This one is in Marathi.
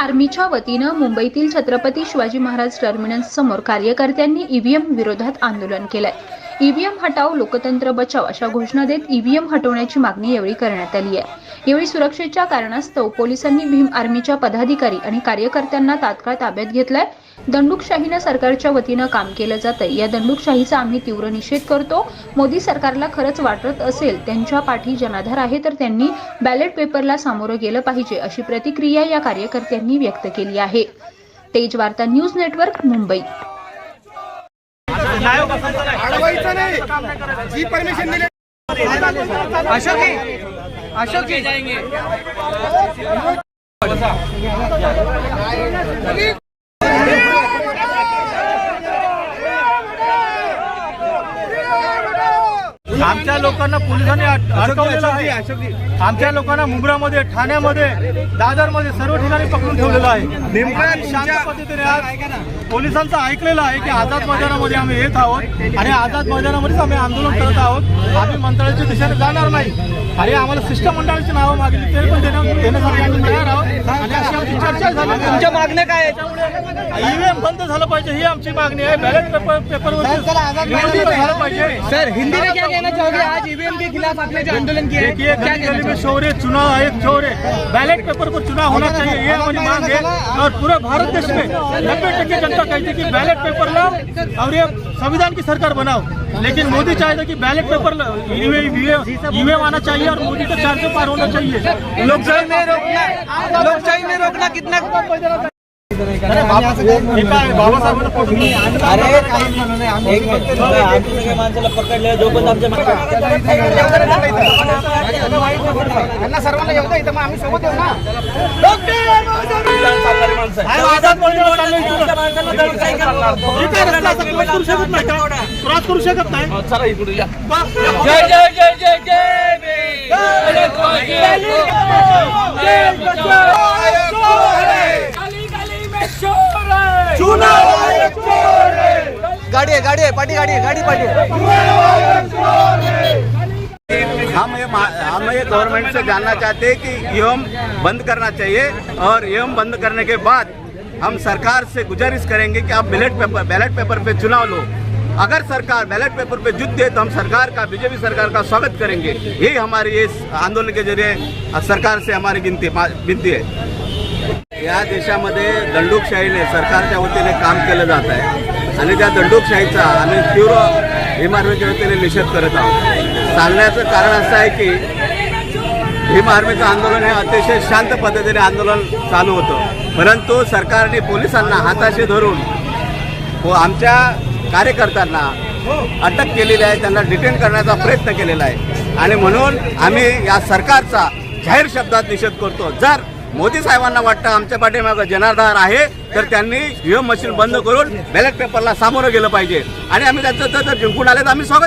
आर्मीच्या वतीनं मुंबईतील छत्रपती शिवाजी महाराज टर्मिनस समोर कार्यकर्त्यांनी ईव्हीएम विरोधात आंदोलन केलंय. ईव्हीएम हटाव लोकतंत्र बचाव अशा घोषणा देत ईव्हीएम हटवण्याची मागणी यावेळी करण्यात आली आहे. यावेळी सुरक्षेच्या कारणास्तव पोलिसांनी भीम आर्मीच्या पदाधिकारी आणि कार्यकर्त्यांना तात्काळ ताब्यात घेतलाय. दंडुकशाहीनं सरकारच्या वतीनं काम केलं जातंय. या दंडुकशाहीचा आम्ही तीव्र निषेध करतो. मोदी सरकारला खरंच वाटत असेल त्यांच्या पाठी जनाधार आहे तर त्यांनी बॅलेट पेपरला सामोरं गेलं पाहिजे अशी प्रतिक्रिया या कार्यकर्त्यांनी व्यक्त केली आहे. तेज वार्ता न्यूज नेटवर्क मुंबई. अडवायचं नाही. जी परमिशन दिली. अशोक अशोक. जी आमच्या लोकांना पोलिसांनी अडकवलेलं आहे. आमच्या लोकांना मुंब्रामध्ये ठाण्यामध्ये दादरमध्ये सर्व ठिकाणी पकडून ठेवलेलं आहे. नेमकं शांत पद्धतीने आज पोलिसांचं ऐकलेलं आहे की आझाद मैदानामध्ये आम्ही येत आहोत आणि आझाद मैदानामध्येच आम्ही आंदोलन करत आहोत. आम्ही मंत्रालयाच्या दिशेने जाणार नाही. आणि आम्हाला शिष्टमंडळाची नावं मागितली तरी पण देण्या- देण्यासाठी आम्ही तयार आहोत. तुमच्या मागण्या काय आहेत? ईव्हीएम बंद झालं पाहिजे ही आमची मागणी आहे. बॅलेट पेपर झालं पाहिजे. सर हिंदी में क्या कहना चाहोगे? आज ईवीएम के खिलाफ आपने जो आंदोलन किया है देखिए क्या गली में चाहोगे? शोर चुनाव है शोर है। बैलेट पेपर को चुनाव होना चाहिए ये हमारी मांग है। और पूरे भारत देश में नब्बे टक्के जनता कहती है कि बैलेट पेपर लाओ और ये संविधान की सरकार बनाओ। लेकिन मोदी चाहते कि बैलेट पेपर ईवीएम आना चाहिए और मोदी का चार्ज पार होना चाहिए। लोकशाही में रोकना रोकना कितना हे सगळ्या माणसाला पकडले जोपर्यंत आमच्या सर्वांना येऊ इथं मग आम्ही सोबत येऊ ना. हे क्रॉस करू शकत नाही जय जय जय जय जय गाडी आहे गाडी आहे पाठी गाडी आहे गाडी पाठी हम ये हम ये गवर्नमेंट से जानना चाहते हैं कि ईएम बंद करना चाहिए और ईएम बंद करने के बाद हम सरकार से गुजारिश करेंगे कि आप बैलेट पेपर बैलेट पेपर पे चुनाव लो। अगर सरकार बैलेट पेपर पे जुट दे तो हम सरकार का, बीजेपी सरकार का स्वागत करेंगे। यही हमारी इस आंदोलन के ज़रिए सरकार से हमारी विनती है। या देशामध्ये दंडूकशाहीने सरकारच्या वतीने काम केलं जात आहे. आणि त्या दंडूकशाहीचा आम्ही तीव्र भीम आर्मीच्या वतीने निषेध करत आहोत. सांगण्याचं कारण असं आहे की भीम आर्मीचं आंदोलन हे अतिशय शांत पद्धतीने आंदोलन चालू होतं. परंतु सरकारने पोलिसांना हाताशी धरून व आमच्या कार्यकर्त्यांना अटक केलेली आहे त्यांना डिटेन करण्याचा प्रयत्न केलेला आहे. आणि म्हणून आम्ही या सरकारचा जाहीर शब्दात निषेध करतो. जर मोदी साहेबांना वाटतं आमच्या पाठीमागं जनाधार आहे तर त्यांनी ईव्हीएम मशीन बंद करून बॅलेट पेपरला सामोरं गेलं पाहिजे. आणि आम्ही त्यांचं जर जिंकून आले तर आम्ही स्वागत